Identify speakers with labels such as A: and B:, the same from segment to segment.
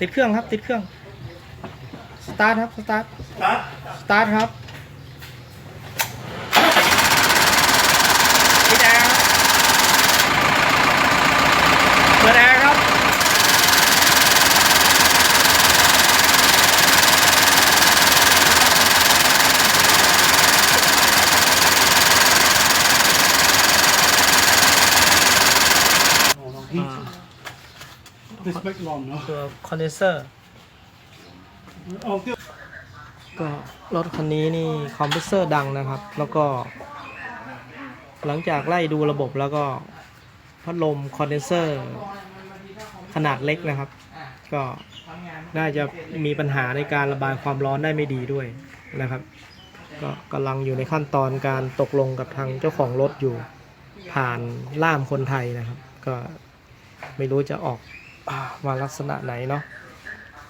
A: เครื่องเลยติดเครื่องครับ ติดเครื่อง สตาร์ทครับ สตาร์ท
B: ครับ
A: สตาร์ทครับปิดแอร์ครับเปิดแอร์ครับ
B: Oh, no, heat. This big long, no?
A: ตัวคอนเดนเซอร์
B: Oh, good.
A: ก็รถคันนี้นี่คอมเพรสเซอร์ดังนะครับ แล้วก็ หลังจากไล่ดูระบบแล้วก็พัดลมคอนเดนเซอร์ ขนาดเล็กนะครับ ก็น่าจะมีปัญหาในการระบายความร้อนได้ไม่ดีด้วยนะครับ ก็กำลังอยู่ในขั้นตอนการตกลงกับทางเจ้าของรถอยู่ผ่านล่ามคนไทยนะครับ ก็ไม่รู้จะออกอา มาลักษณะไหนเนาะ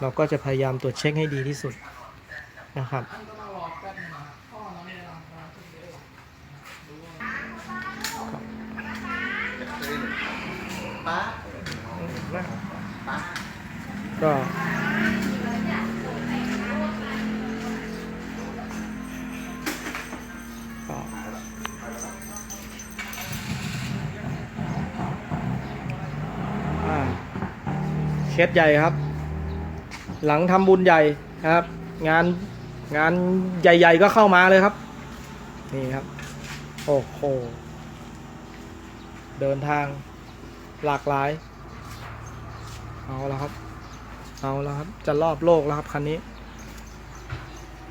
A: เราก็จะพยายามตรวจเช็คให้ดีที่สุดนะครับ ก็ สใหญ่ครับ หลังทำบุญใหญ่ครับ งานงานใหญ่ ๆ ก็เข้ามาเลยครับ นี่ครับ โอ้โหเดินทางหลากหลาย เอาแล้วครับ เอาแล้วครับ จะรอบโลกแล้วครับคันนี้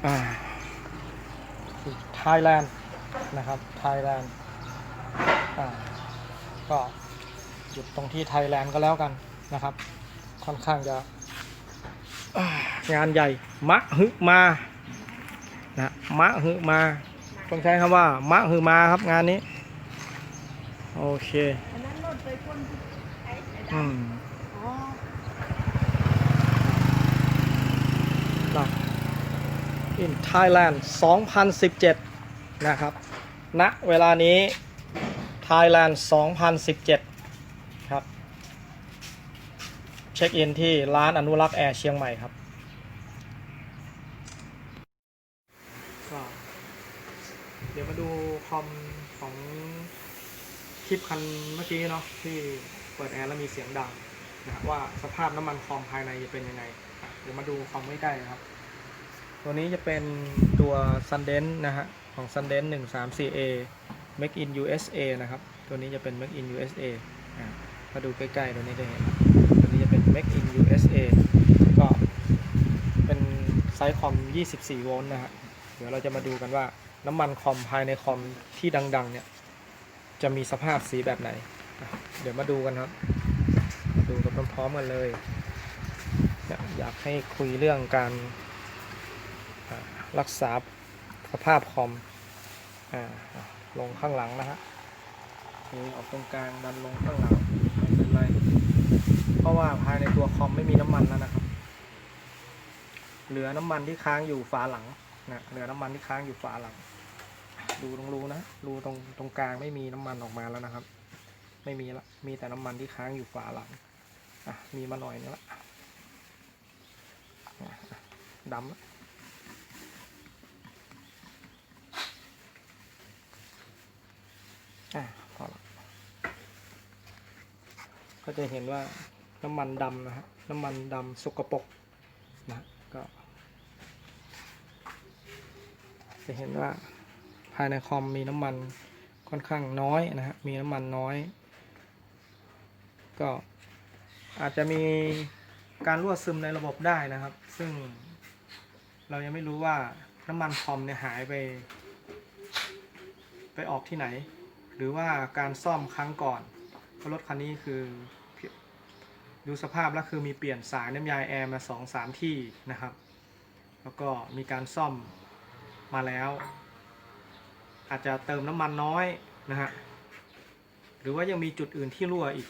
A: อ่าไทยแลนด์นะครับไทยแลนด์อ่าก็หยุดตรงที่ไทยแลนด์ก็แล้วกันนะครับ ค่อนข้างจะงานใหญ่มะฮึมานะมะฮึมาต้องใช้คำว่ามะฮึมาครับงานนี้ โอเค
C: อื
A: ม
C: อ๋อ
A: นะ in Thailand 2017 นะครับณเวลานี้ Thailand 2017 ครับ เช็คอินที่ร้านอนุรักษ์แอร์เชียงใหม่ครับก็เดี๋ยวมาดูคอมของคลิปคันเมื่อกี้เนาะที่เปิดแอร์แล้วมีเสียงดังนะว่าสภาพน้ำมันคอมภายในจะเป็นยังไงอะเดี๋ยวมาดูคอมใกล้ๆนะครับ ตัวนี้จะเป็นตัว Sundance นะฮะ ของ Sundance 134A Make in USA นะครับ ตัวนี้จะเป็น Make in USA อะมาดูใกล้ๆ ตัวนี้จะเห็นครับตัวนี้จะเป็น Make in USA ก็เป็น ไซส์คอม 24 โวลต์นะฮะ เดี๋ยวเราจะมาดูกันว่าน้ำมันคอมภายในคอมที่ดัง ๆ เนี่ย จะมีสภาพสีแบบไหน เดี๋ยวมาดูกันครับ ดูกันพร้อมๆกันเลยอยากให้คุยเรื่องการรักษาสภาพคอมอลงข้างหลังนะฮะนี่ออกตรงกลางดันลงข้างหลังไม่เป็นไร เพราะว่าภายในตัวคอมไม่มีน้ำมันแล้วนะครับ เหลือน้ำมันที่ค้างอยู่ฝาหลังนะเหลือน้ำมันที่ค้างอยู่ฝาหลัง ดูตรงรูนะรูตรงตรงกลางไม่มีน้ำมันออกมาแล้วนะครับ ไม่มีละมีแต่น้ำมันที่ค้างอยู่ฝาหลังอะมีมาหน่อยนึงละน่ะดำละอะพอละก็จะเห็นว่าน้ำมันดำนะฮะน้ำมันดำสกปรกนะ ก็ จะเห็นว่าภายในคอมมีน้ำมันค่อนข้างน้อยนะฮะ มีน้ำมันน้อย ก็อาจจะมีการรั่วซึมในระบบได้นะครับ ซึ่งเรายังไม่รู้ว่าน้ำมันคอมเนี่ยหายไป ไปออกที่ไหน หรือว่าการซ่อมครั้งก่อนเพราะรถคันนี้คือดูสภาพแล้วคือมีเปลี่ยนสายน้ำยาแอร์มาสองสามที่นะครับ แล้วก็มีการซ่อม มาแล้ว อาจจะเติมน้ำมันน้อยนะฮะหรือว่ายังมีจุดอื่นที่รั่วอีก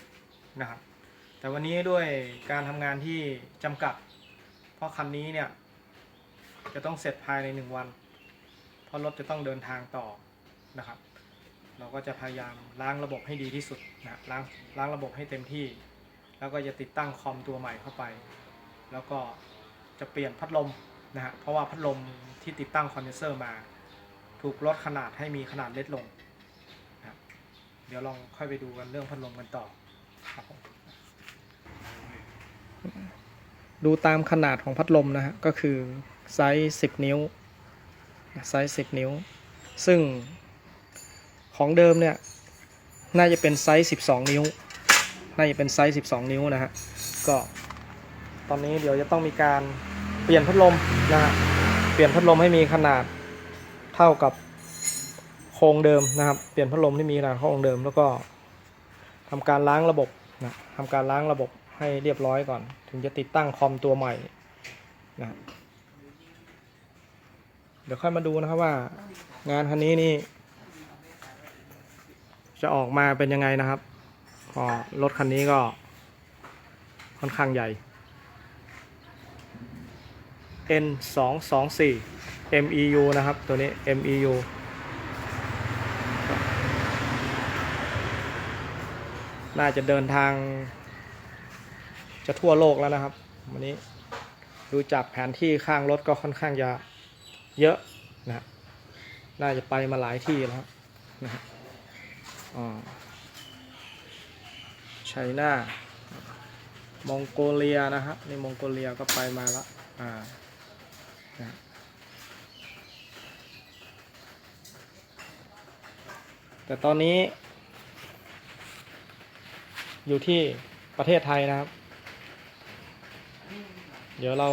A: นะครับแต่วันนี้ด้วยการทำงานที่จำกัด เพราะคันนี้เนี่ยจะต้องเสร็จภายในหนึ่งวัน เพราะรถจะต้องเดินทางต่อนะครับ เราก็จะพยายามล้างระบบให้ดีที่สุดนะล้างล้างระบบให้เต็มที่ แล้วก็จะติดตั้งคอมตัวใหม่เข้าไป แล้วก็จะเปลี่ยนพัดลม นะฮะเพราะว่าพัดลมที่ติดตั้งคอนเดนเซอร์มา ถูกลดขนาดให้มีขนาดเล็กลงนะเดี๋ยวลองค่อยไปดูกันเรื่องพัดลมกันต่อครับผมดูตามขนาดของพัดลมนะฮะก็คือไซส์10 นิ้วไซส์10 นิ้ว ซึ่งของเดิมเนี่ยน่าจะเป็นไซส์12 นิ้ว น่าจะเป็นไซส์12 นิ้วนะฮะก็ตอนนี้เดี๋ยวจะต้องมีการ ปลี่ยนพัดลมนะฮะเปลี่ยนพัดลมให้มีขนาดเท่ากับโครงเดิมนะครับ เปลี่ยนพัดลมที่มีขนาดโครงเดิม แล้วก็ทำการล้างระบบนะทำการล้างระบบให้เรียบร้อยก่อน ถึงจะติดตั้งคอมตัวใหม่นะเดี๋ยวค่อยมาดูนะครับว่างานคันนี้นี่ จะออกมาเป็นยังไงนะครับก็รถคันนี้ก็ค่อนข้างใหญ่ N 2 2 4 MEU นะครับ ตัวนี้ MEU น่าจะเดินทาง จะทั่วโลกแล้วนะครับ วันนี้ดูจากแผนที่ข้างรถก็ค่อนข้างจะเยอะนะฮะน่าจะไปมาหลายที่แล้วนะฮะอ่าไชน่ามองโกเลียนะครับนี่มองโกเลียก็ไปมาแล้วอ่านะ แต่ตอนนี้ อยู่ที่ประเทศไทยนะครับ เดี๋ยวเรา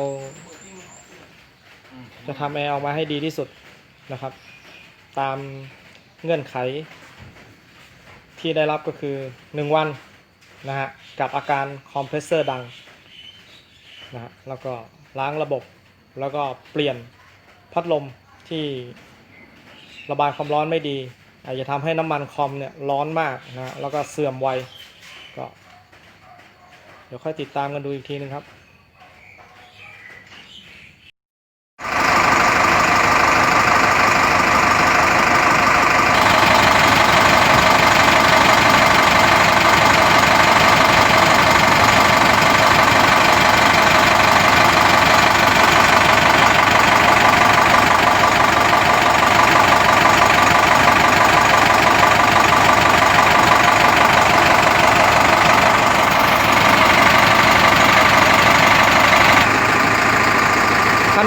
A: จะทำแอร์ออกมาให้ดีที่สุดนะครับ ตามเงื่อนไข ที่ได้รับก็คือ 1 วันนะฮะกับอาการคอมเพรสเซอร์ดังนะฮะแล้วก็ล้างระบบ แล้วก็เปลี่ยนพัดลมที่ระบายความร้อนไม่ดี อาจจะทำให้น้ำมันคอมเนี่ยร้อนมากนะแล้วก็เสื่อมไวก็เดี๋ยวค่อยติดตามกันดูอีกทีนึงครับ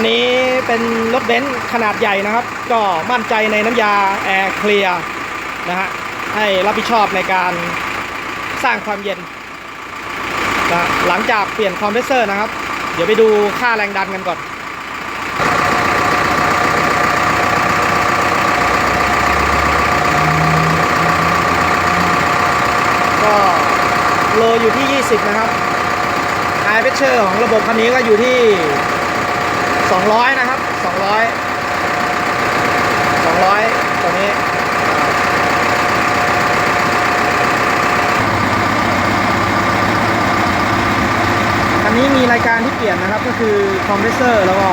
A: นนี้เป็นรถเบนซ์ขนาดใหญ่นะครับ ก็มั่นใจในน้ำยาแอร์เคลียร์นะฮะให้รับผิดชอบในการสร้างความเย็นนะหลังจากเปลี่ยนคอมเพรสเซอร์นะครับ เดี๋ยวไปดูค่าแรงดันกันก่อนก็โลอยู่ที่ 20 นะครับไอเพชเชอร์ของระบบคันนี้ก็อยู่ที่ 200 นะครับ 200 200 ตัวนี้คันนี้มีรายการที่เปลี่ยนนะครับ ก็คือคอมเพรสเซอร์แล้วก็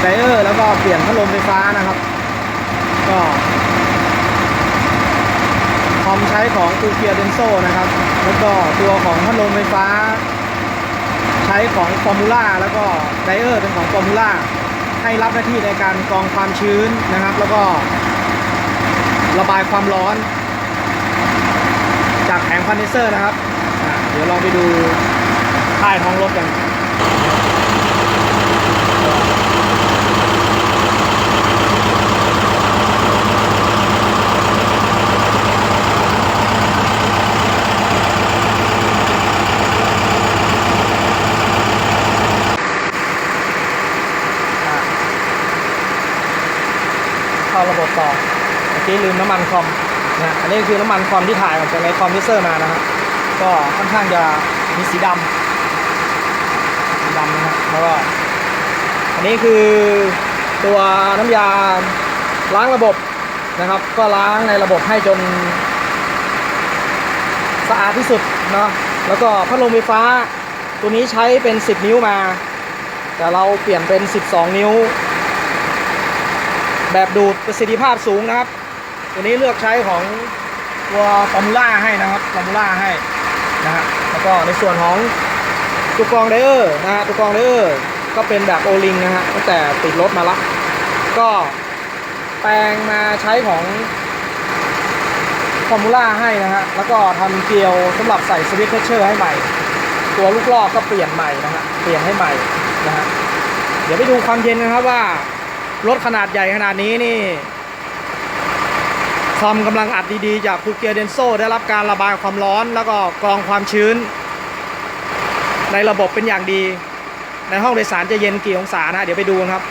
A: ไดเออร์แล้วก็เปลี่ยนพัดลมไฟฟ้านะครับ ก็คอมใช้ของตูเกียเดนโซนะครับ แล้วก็ตัวของพัดลมไฟฟ้า ช้ของฟอร์มูล่าแล้วก็ไดเออร์เป็นของฟอร์มูล่าให้รับหน้าที่ในการกรองความชื้นนะครับ แล้วก็ระบายความร้อน จากแผงคอนเดนเซอร์นะครับ เดี๋ยวเราไปดูใต้ท้องรถกัน เข้าระบบต่อเมื่ อกี้ลืมน้ำมันคอมนะฮะอันนี้คือน้ำมันคอมที่ถ่ายออกจากในคอมพิวเซอร์มานะฮะก็ค่อนข้างจะมีสีดำสีดำนะฮะแล้วก็อันนี้คือตัวน้ำยาล้างระบบนะครับ ก็ล้างในระบบให้จนสะอาดที่สุดเนาะแล้วก็พัดลมไฟฟ้าตัวนี้ใช้เป็น 10 นิ้วมา แต่เราเปลี่ยนเป็น 12 นิ้ว แบบดูดประสิทธิภาพสูงนะครับ ตัวนี้เลือกใช้ของตัวฟอร์มูล่าให้นะครับฟอร์มูล่าให้นะฮะแล้วก็ในส่วนของตัวกรองไดเออร์นะฮะตัวกรองไดเออร์ก็เป็นแบบโอลิงนะฮะตั้งแต่ติดรถมาละก็แปลงมาใช้ของฟอร์มูล่าให้นะฮะแล้วก็ทำเกลียวสำหรับใส่สวิตช์เชเชอร์ให้ใหม่ ตัวลูกลอกก็เปลี่ยนใหม่นะฮะเปลี่ยนให้ใหม่นะฮะเดี๋ยวไปดูความเย็นนะครับว่า รถขนาดใหญ่ขนาดนี้นี่ คอมกำลังอัดดีๆ จากคูเกียเดนโซได้รับการระบายความร้อน แล้วก็กรองความชื้น ในระบบเป็นอย่างดี ในห้องโดยสารจะเย็นกี่องศานะเดี๋ยวไปดูกันครับ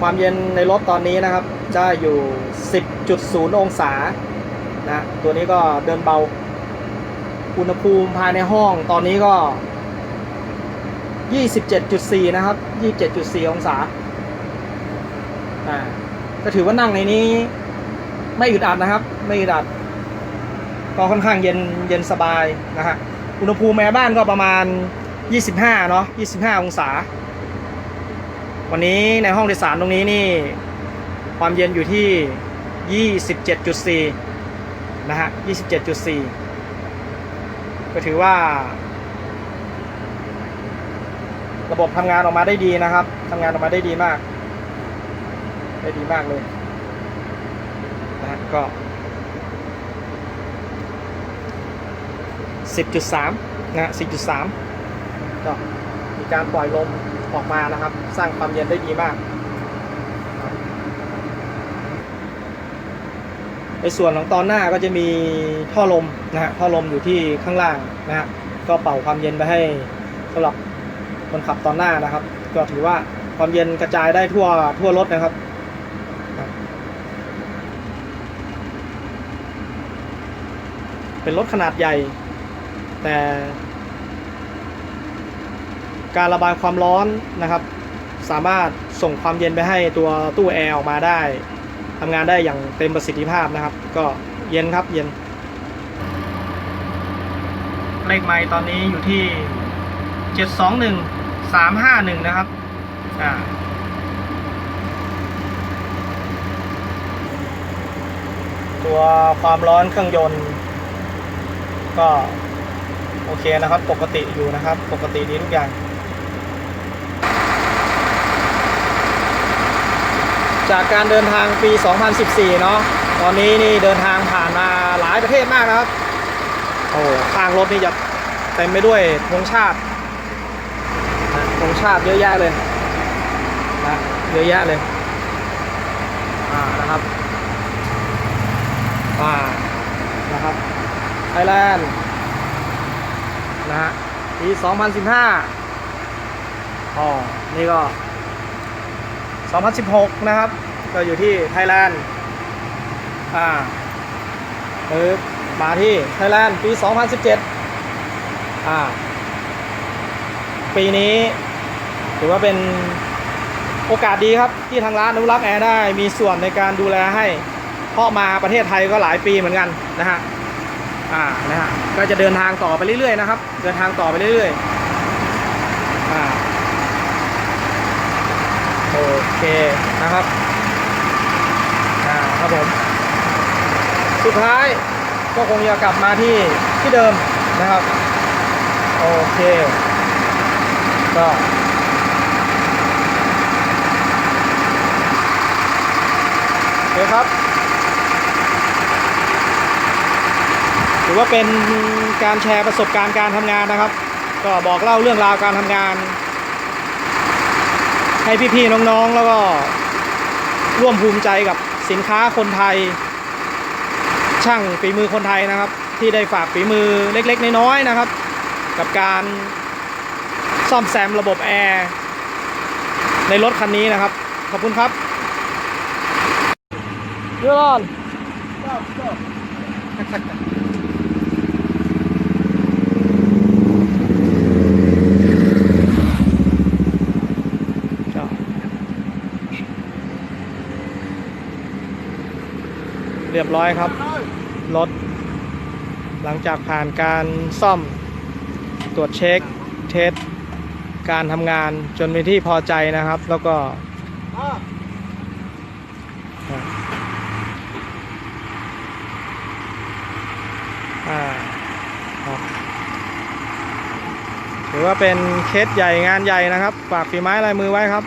A: ความเย็นในรถตอนนี้นะครับ จะอยู่ 10.0 องศา นะ ตัวนี้ก็เดินเบา อุณหภูมิภายในห้องตอนนี้ก็ 27.4 นะครับ 27.4 องศา อ่า ก็ถือว่านั่งในนี้ ไม่อึดอัดนะครับ ไม่อึดอัด ก็ค่อนข้างเย็น เย็นสบายนะฮะ อุณหภูมิแม่บ้านก็ประมาณ 25 เนาะ 25 องศา วันนี้ในห้องโดยสารตรงนี้นี่ ความเย็นอยู่ที่ 27.4 นะฮะ 27.4 ก็ถือว่า ระบบทำงานออกมาได้ดีนะครับทำงานออกมาได้ดีมาก ได้ดีมากเลยนะฮะก็10.3นะฮะ10.3ก็มีการปล่อยลมออกมานะครับ สร้างความเย็นได้ดีมาก ในส่วนของตอนหน้าก็จะมีท่อลมนะฮะท่อลมอยู่ที่ข้างล่างนะฮะก็เป่าความเย็นไปให้สำหรับ คนขับตอนหน้านะครับ ก็ถือว่าความเย็นกระจายได้ทั่วทั่วรถนะครับเป็นรถขนาดใหญ่ แต่ การระบายความร้อนนะครับ สามารถส่งความเย็นไปให้ตัวตู้แอร์ออกมาได้ทำงานได้อย่างเต็มประสิทธิภาพนะครับ ก็เย็นครับเย็น เลขไม้ตอนนี้อยู่ที่ 721 351นะครับ อ่าตัวความร้อนเครื่องยนต์ ก็โอเคนะครับ ปกติอยู่นะครับ ปกติดีทุกอย่าง จากการเดินทางปี 2014 เนาะตอนนี้นี่เดินทางผ่านมาหลายประเทศมากนะครับ โอ้ข้างรถนี่จะเต็มไปด้วยธงชาติ งชาติเยอะแยะเลยนะเยอะแยะเลยอ่านะครับอ่านะครับไทยแลนด์นะฮะปี 2015อ๋อนี่ก็ 2016 นะครับ ก็อยู่ที่ไทยแลนด์อ่าเออมาที่ไทยแลนด์ปี 2017 อ่า ปีนี้ ถือว่าเป็นโอกาสดีครับที่ทางร้านอนุรักษ์แอร์ได้มีส่วนในการดูแลให้เพราะมาประเทศไทยก็หลายปีเหมือนกันนะฮะอ่านะฮะก็จะเดินทางต่อไปเรื่อยๆนะครับ เดินทางต่อไปเรื่อยๆอ่าโอเคนะครับอ่าครับผมสุดท้ายก็คงจะกลับมาที่ที่เดิมนะครับ โอเค ก็ โอเคครับ ถือว่าเป็นการแชร์ประสบการณ์การทำงานนะครับ ก็บอกเล่าเรื่องราวการทำงาน ให้พี่ๆน้องๆแล้วก็ร่วมภูมิใจกับสินค้าคนไทย ช่างฝีมือคนไทยนะครับ ที่ได้ฝากฝีมือเล็กๆ น้อยๆนะครับ กับการซ่อมแซมระบบแอร์ในรถคันนี้นะครับ ขอบคุณครับ ยูรอนเรียบร้อยครับ รถ หลังจากผ่านการซ่อม ตรวจเช็ค เทส การทำงานจนเป็นที่พอใจนะครับ แล้วก็ ถือว่าเป็นเคสใหญ่งานใหญ่นะครับ ฝากฝีไม้ลายมือไว้ครับ